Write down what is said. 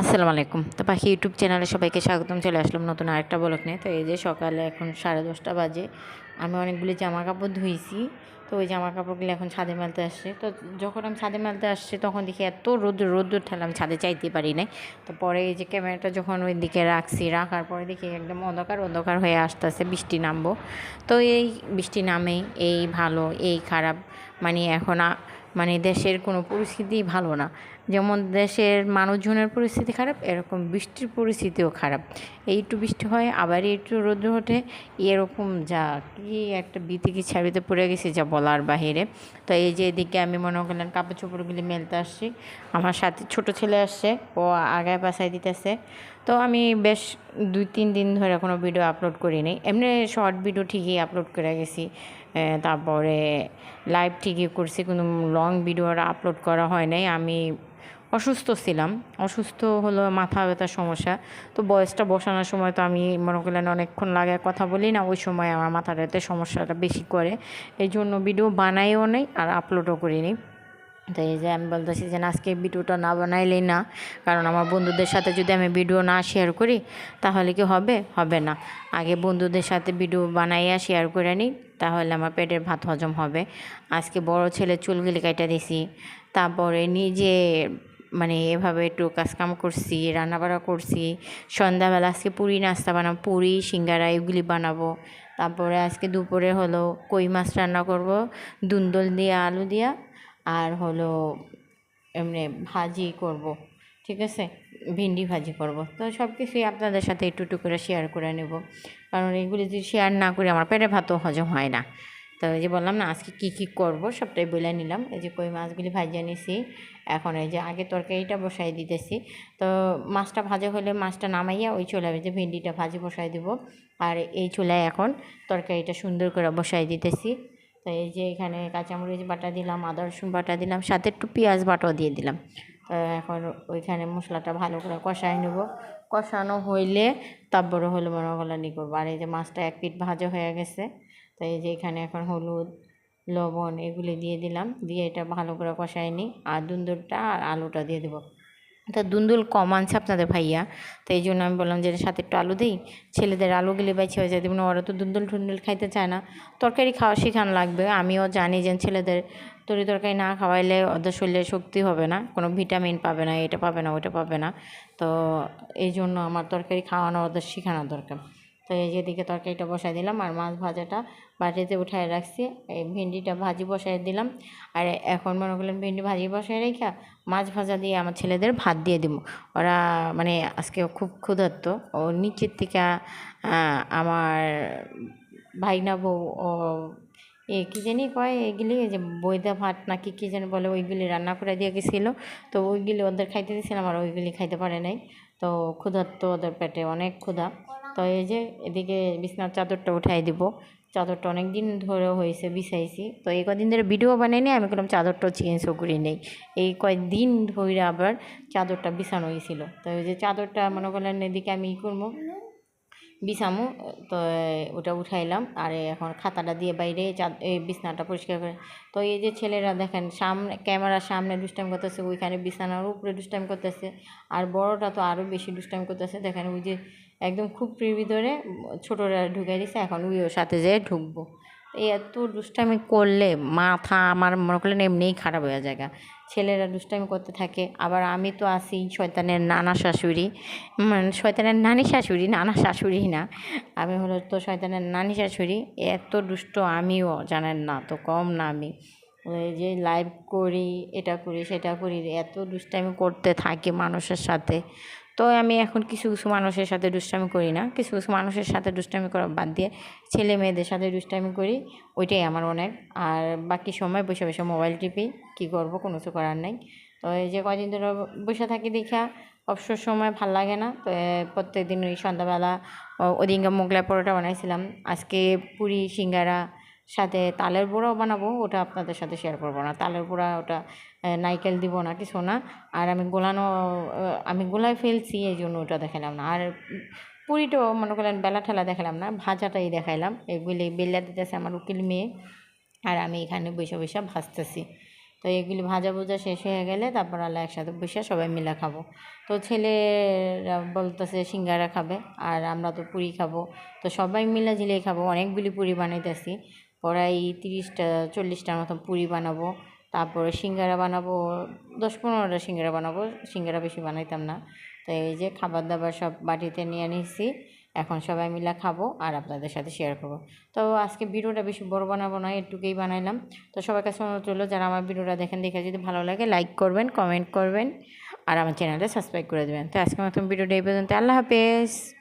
আসসালামু আলাইকুম। তো পাখি ইউটিউব চ্যানেলে সবাইকে স্বাগতম। চলে আসলাম নতুন আরেকটা ব্লগ নিয়ে। তো এই যে সকালে এখন সাড়ে দশটা বাজে। আমি অনেকগুলি জামা কাপড় ধুইছি। তো ওই জামা কাপড়গুলো এখন ছাদে মেলতে আসছে। তো যখন আমি ছাদে মেলতে আসছি, তখন দেখি এত রোদ রোদ্দুর ঠেলাম ছাদে চাইতে পারি নাই। তো পরে এই যে ক্যামেরাটা যখন ওই দিকে রাখছি, রাখার পরে দেখি একদম অন্ধকার অন্ধকার হয়ে আসতেছে, বৃষ্টি নামবো। তো এই বৃষ্টি নামেই এই ভালো, এই খারাপ মানে এখন মানে দেশের কোনো পরিস্থিতি ভালো না। যেমন দেশের মানুষজনের পরিস্থিতি খারাপ, এরকম বৃষ্টির পরিস্থিতিও খারাপ। একটু বৃষ্টি হয়, আবার একটু রোদ্র ওঠে। এরকম যা কি একটা বিতিকি ছাবিতে পড়ে গেছে যা বলার বাহিরে। তো এই যে এদিকে আমি মনে করলেন কাপড় চোপড়গুলি মেলতে আসছি। আমার সাথে ছোট ছেলে আসছে, ও আগায় পাশায় দিতেছে। তো আমি বেশ দুই তিন দিন ধরে কোনো ভিডিও আপলোড করিনি এমনি শর্ট ভিডিও ঠিকই আপলোড করে গেছি। তারপরে লাইভ ঠিকই করছি, কোনো লং ভিডিও আপলোড করা হয় নাই। আমি অসুস্থ ছিলাম। অসুস্থ হলো মাথা ব্যথার সমস্যা। তো বয়সটা বসানোর সময় তো আমি মনে করলেন অনেকক্ষণ লাগে কথা বলি না, ওই সময় আমার মাথাটাতে সমস্যাটা বেশি করে। এই জন্য ভিডিও বানাইও নেই আর আপলোডও করিনি। তো এই যে আমি বলতেছি যে আজকে ভিডিওটা না বানাইলেই না। কারণ আমার বন্ধুদের সাথে যদি আমি ভিডিও না শেয়ার করি, তাহলে কি হবে? হবে না। আগে বন্ধুদের সাথে ভিডিও বানাইয়া শেয়ার করে নিই, তাহলে আমার পেটের ভাত হজম হবে। আজকে বড় ছেলে চুলগুলি কাটা দিছি। তারপরে নিজে মানে এভাবে একটু কাজকাম করছি, রান্নাবাড়া করছি। সন্ধ্যাবেলা আজকে পুরি নাস্তা বানাবো, পুরি, সিঙ্গারা এগুলি বানাবো। তারপরে আজকে দুপুরে হলো কই মাছ রান্না করব, দুন্দল দিয়ে, আলু দিয়া, আর হলো এমনি ভাজি করব, ঠিক আছে? ভিন্ডি ভাজি করব। তো সব কিছুই আপনাদের সাথে একটু একটু করে শেয়ার করে নেব। কারণ এগুলি যদি শেয়ার না করি, আমার পেটে ভাতও হজম হয় না। তো এই যে বললাম না, আজকে কী কী করব সবটাই বলে নিলাম। এই যে কই মাছগুলি ভাজিয়ে নিছি। এখন এই যে আগে তরকারিটা বসাই দিতেছি। তো মাছটা ভাজা হলে মাছটা নামাইয়া ওই চুলায় যে ভেন্ডিটা ভাজি বসাই দিব। আর এই চুলায় এখন তরকারিটা সুন্দর করে বসাই দিতেছি। তো এই যে এখানে কাঁচামরিচ বাটা দিলাম, আদা রসুন বাটা দিলাম, সাথে একটু পেঁয়াজ বাটাও দিয়ে দিলাম। তো এখন ওইখানে মশলাটা ভালো করে কষাই নেব। কষানো হইলে তারপরে হলো মনে করলে নি করব। আর এই যে মাছটা এক পিঠ ভাজা হয়ে গেছে। তো এই যে এখানে এখন হলুদ, লবণ এগুলি দিয়ে দিলাম, দিয়ে এটা ভালো করে কষাই নিই। আর দুন্দুরটা আর আলুটা দিয়ে দেবো। তা দুন্দুল কম আনছে আপনাদের ভাইয়া, তো এই জন্য আমি বললাম যে সাথে একটু আলু দিই। ছেলেদের আলুগুলি বাইছে হয়ে যায় ওরা তো দুন্দুল টুন্দুল খাইতে চায় না। তরকারি খাওয়া শেখানো লাগবে, আমিও জানি যে ছেলেদের তরি তরকারি না খাওয়াইলে ওদের শরীরে শক্তি হবে না, কোনো ভিটামিন পাবে না, এটা পাবে না ওটা পাবে না। তো এই জন্য আমার তরকারি খাওয়ানো ওদের শেখানো দরকার। তো এই যে এদিকে তরকারিটা বসাই দিলাম আর মাছ ভাজাটা বাটিতে উঠায় রাখছি। এই ভেন্ডিটা ভাজি বসাই দিলাম। আর এখন মনে করলেন ভেন্ডি ভাজি বসাই রেখা মাছ ভাজা দিয়ে আমার ছেলেদের ভাত দিয়ে দিব। ওরা মানে আজকে খুব ক্ষুধার্ত। ও নিচের থেকে আমার ভাইনা বউ, ও, এ কী জানি কয় এগুলি যে বৈদা ভাত নাকি কী জানি বলে ওইগুলি রান্না করে দিয়ে গেছিল। তো ওইগুলি ওদের খাইতে দিয়েছিলাম আর ওইগুলি খাইতে পারে নাই। তো ক্ষুধার্ত ওদের পেটে অনেক ক্ষুধা। তো এই যে এদিকে বিছনার চাদরটা উঠাই দিব। চাদরটা অনেক দিন ধরে হয়েছে, বিছাইছি। তো এই কদিন ধরে ভিডিও বানাই বানাইনি আমি বললাম চাদরটাও চেঞ্জও করি নেই। এই কয়েকদিন ধরে আবার চাদরটা বিছানো হয়েছিল। তো এই যে চাদরটা মনে করলেন এদিকে আমি ই করব, বিছামু, তো ওটা উঠাইলাম। আর এখন খাতাটা দিয়ে বাইরে চাদ- এই বিছনাটা পরিষ্কার করে, তো এই যে ছেলেরা দেখেন, সামনে, ক্যামেরার সামনে দুষ্টাইম করতেছে, ওইখানে বিছানার উপরে দুষ্টাইম করতেছে। আর বড়টা তো আরও বেশি দুষ্টাইম করতেছে। দেখেন ওই যে একদম খুব ভিতরে ছোটোরা ঢুকে দিছে, এখন ওইও সাথে যেয়ে ঢুকবো। এত দুষ্টামি করলে মাথা আমার মনে করলেন এমনিই খারাপ হয়ে জায়গা ছেলেরা দুষ্টামি করতে থাকে, আবার আমি তো আসি শয়তানের নানা শাশুড়ি মানে শয়তানের নানি শাশুড়ি, নানা শাশুড়ি না। আমি হলো তো শয়তানের নানি শাশুড়ি, এত দুষ্ট আমিও জানেন না, তো কম না আমি। যে লাইভ করি, এটা করি, সেটা করি, এত দুষ্টামি করতে থাকি মানুষের সাথে। তো আমি এখন কিছু কিছু মানুষের সাথে দুষ্টামি করি না। কিছু কিছু মানুষের সাথে দুষ্টামি করা বাদ দিয়ে ছেলে মেয়েদের সাথে দুষ্টামি করি, ওইটাই আমার অনেক। আর বাকি সময় বসে বসে মোবাইল টিপি, কী করব, কোনো কিছু করার নাই। তো এই যে কদিন ধরে বসে থাকি দেখা, অবসর সময় ভালো লাগে না। তো প্রত্যেক দিন ওই সন্ধ্যাবেলা ওদিনকে মোগলাই পরোটা বানাইছিলাম। আজকে পুরি, সিঙ্গারা সাথে তালের বড়াও বানাবো, ওটা আপনাদের সাথে শেয়ার করব না। তালের বড়া ওটা নাইকেল দিব না, কিছু না। আর আমি গোলানো আমি গোলায় ফেলছি এই জন্য ওটা দেখালাম না। আর পুরিটাও মনে করলেন বেলা ঠেলা দেখালাম না, ভাজাটাই দেখাইলাম। এগুলি বেলা দিতেছে আমার উকিল মেয়ে, আর আমি এখানে বসে বসে ভাজতেছি। তো এগুলি ভাজা ভুজা শেষ হয়ে গেলে তারপর আল্লাহ একসাথে বসে সবাই মিলে খাব। তো ছেলেরা বলতেছে সিঙ্গারা খাবে, আর আমরা তো পুরি খাব। তো সবাই মিলে ঝিলে খাব, অনেকগুলি পুরি বানাইতেছি। প্রায় তিরিশটা, চল্লিশটার মতো পুরি বানাবো। তারপরে সিঙ্গারা বানাবো, দশ পনেরোটা সিঙ্গারা বানাবো। সিঙ্গারা বেশি বানাইতাম না। তো এই যে খাবার দাবার সব বাটিতে নিয়ে নিচ্ছি এখন সবাই মিলে খাব আর আপনাদের সাথে শেয়ার করব। তো আজকে ভিডিওটা বেশি বড় বানাবো না একটুকুই বানাইলাম। তো সবার কাছে অনুরোধ রইল, যারা আমার ভিডিওটা দেখেন, দেখে যদি ভালো লাগে লাইক করবেন কমেন্ট করবেন, আর আমার চ্যানেলটা সাবস্ক্রাইব করে দেবেন। তো আজকে মতন ভিডিওটা এই পর্যন্ত। আল্লাহ হাফেজ।